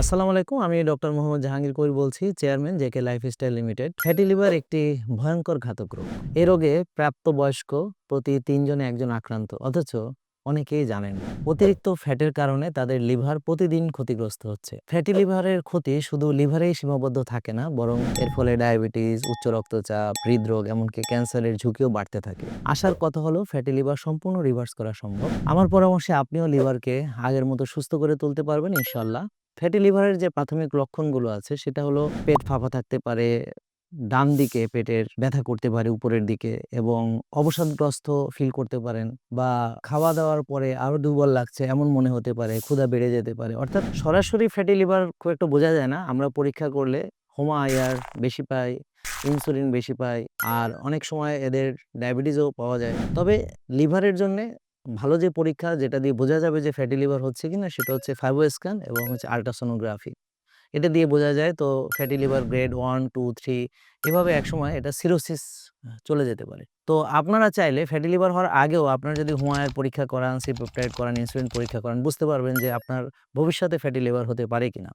আসসালামু আলাইকুম, আমি ডক্টর মোহাম্মদ জাহাঙ্গীর কবির বলছি, chairman JK lifestyle limited. Fatty liver একটি ভয়ঙ্কর ঘাতক রোগ। এই রোগে প্রাপ্তবয়স্ক প্রতি তিনজনে একজন আক্রান্ত, অথচ অনেকেই জানেন, অতিরিক্ত ফ্যাটের কারণে তাদের লিভার প্রতিদিন ক্ষতিগ্রস্ত হচ্ছে। ফ্যাটি লিভারের ক্ষতি শুধু লিভারেই সীমাবদ্ধ থাকে না, বরং এর ফলে ডায়াবেটিস, উচ্চ রক্তচাপ, হৃদরোগ, এমনকি ক্যান্সারের ঝুঁকিও বাড়তে থাকে। আসার কথা হলো, ফ্যাটি লিভার সম্পূর্ণ রিভার্স করা সম্ভব। আমার পরামর্শে আপনিও লিভারকে আগের মতো সুস্থ করে তুলতে পারবেন, ইনশাল্লাহ। ফ্যাটি লিভারের যে প্রাথমিক লক্ষণগুলো আছে, সেটা হলো পেট ফাঁপা থাকতে পারে, ডান দিকে পেটের ব্যথা করতে পারে উপরের দিকে এবং অবসাদগ্রস্ত ফিল করতে পারেন বা খাওয়া দাওয়ার পরে আরও দুর্বল লাগছে, এমন মনে হতে পারে, ক্ষুধা বেড়ে যেতে পারে। অর্থাৎ সরাসরি ফ্যাটি লিভার খুব একটা বোঝা যায় না, আমরা পরীক্ষা করলে হোমা আয়ার বেশি পাই ইনসুলিন বেশি পাই, আর অনেক সময় এদের ডায়াবেটিসও পাওয়া যায়। তবে লিভারের জন্যে ভালো যে পরীক্ষা যেটা দিয়ে বোঝা যাবে যে ফ্যাটি লিভার হচ্ছে কিনা সেটা হচ্ছে ফাইবো স্ক্যান এবং হচ্ছে আল্ট্রাসোনোগ্রাফি এটা দিয়ে বোঝা যায় তো fatty liver grade one two three এভাবে একসময় এটা সিরোসিস চলে যেতে পারে। তো আপনারা চাইলে ফ্যাটি লিভার হওয়ার আগেও আপনারা যদি হুমায়ের পরীক্ষা করান সিপেপটাইড করান ইনসুলিন পরীক্ষা করান, বুঝতে পারবেন যে আপনার ভবিষ্যতে ফ্যাটি লিভার হতে পারে কিনা।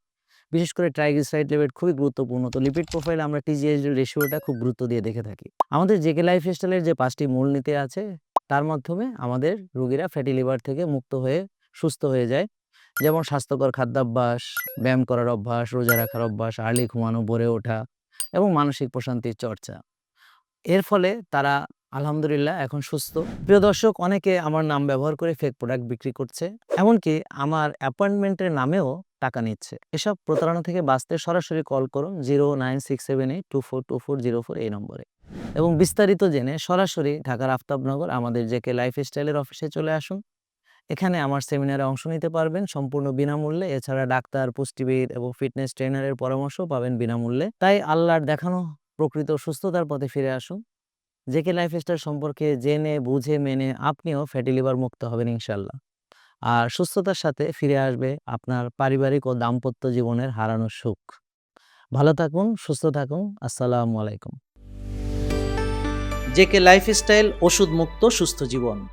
বিশেষ করে ট্রাইগ্লিসাইড লেভেল খুবই গুরুত্বপূর্ণ। তো লিপিড প্রোফাইল আমরা টিজিএইচ রেশিওটা খুব গুরুত্ব দিয়ে দেখে থাকি। আমাদের জেকে লাইফ স্টাইলের যে পাঁচটি মূলনীতি আছে তার মাধ্যমে আমাদের রোগীরা ফ্যাটি লিভার থেকে মুক্ত হয়ে সুস্থ হয়ে যায়। যেমন স্বাস্থ্যকর খাদ্যাভ্যাস, ব্যায়াম করার অভ্যাস, রোজা রাখার অভ্যাস আর্লি ঘুমানো, ভরে ওঠা এবং মানসিক প্রশান্তির চর্চা। এর ফলে তারা আলহামদুলিল্লাহ এখন সুস্থ। প্রিয় দর্শক, অনেকে আমার নাম ব্যবহার করে ফেক প্রোডাক্ট বিক্রি করছে। এমনকি আমার অ্যাপয়েন্টমেন্টের নামেও টাকা নিচ্ছে। এসব প্রতারণা থেকে বাঁচতে সরাসরি কল করুন zero nine six seven eight two four two four zero four এই নম্বরে। এবং বিস্তারিত জেনে সরাসরি ঢাকার আফতাবনগর আমাদের জেকে লাইফ স্টাইলের অফিসে চলে আসুন। এখানে আমার সেমিনারে অংশ নিতে পারবেন সম্পূর্ণ বিনামূল্যে। এছাড়া ডাক্তার, পুষ্টিবিদ এবং ফিটনেস ট্রেনারের পরামর্শ পাবেন বিনামূল্যে। তাই আল্লাহর দেখানো প্রকৃত সুস্থতার পথে ফিরে আসুন। জেকে লাইফ স্টাইল সম্পর্কে জেনে, বুঝে, মেনে আপনিও ফ্যাটি লিভার মুক্ত হবেন ইনশাল্লাহ আর সুস্থতার সাথে ফিরে আসবে আপনার পারিবারিক ও দাম্পত্য জীবনের হারানো সুখ। ভালো থাকুন, সুস্থ থাকুন, আসসালামু আলাইকুম। জেকে লাইফস্টাইল ওষুধ মুক্ত সুস্থ জীবন।